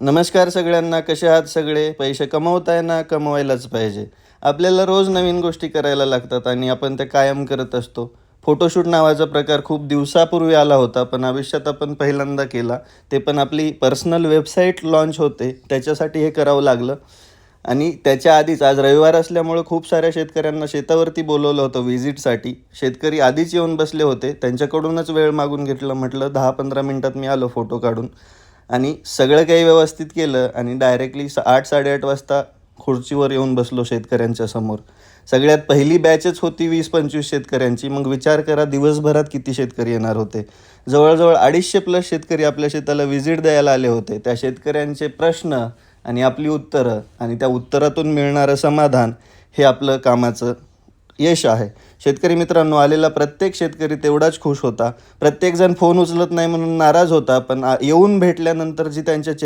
नमस्कार सगळ्यांना कसे आहात सगळे? पैसे कमवताय ना कमवायलाच पाहिजे. आपल्याला रोज नवीन गोष्टी करायला लागतात आणि आपण ते कायम करत असतो. फोटोशूट नावाचा प्रकार खूप दिवसापूर्वी आला होता पण आयुष्यात आपण पहिल्यांदा केला. ते पण आपली पर्सनल वेबसाईट लॉन्च होते त्याच्यासाठी हे करावं लागलं. आणि त्याच्या आधीच आज रविवार असल्यामुळं खूप साऱ्या शेतकऱ्यांना शेतावरती बोलवलं होतं व्हिजिटसाठी शेतकरी आधीच येऊन बसले होते त्यांच्याकडूनच वेळ मागून घेतलं म्हटलं दहा पंधरा मिनटात मी आलो फोटो काढून. आणि सगळं काही व्यवस्थित केलं आणि डायरेक्टली स आठ साडेआठ वाजता खुर्चीवर येऊन बसलो शेतकऱ्यांच्या समोर. सगळ्यात पहिली बॅचच होती वीस पंचवीस शेतकऱ्यांची. मग विचार करा दिवसभरात किती शेतकरी येणार होते? जवळजवळ अडीचशे प्लस शेतकरी आपल्या शेताला व्हिजिट द्यायला आले होते. त्या शेतकऱ्यांचे प्रश्न आणि आपली उत्तरं आणि त्या उत्तरातून मिळणारं समाधान हे आपलं कामाचं यश आहे. शेतकरी मित्रांनो आलेला प्रत्येक शेतकरी तेवढाच खुश होता. प्रत्येकजण फोन उचलत नाही म्हणून नाराज होता पण येऊन भेटल्यानंतर जी त्यांच्या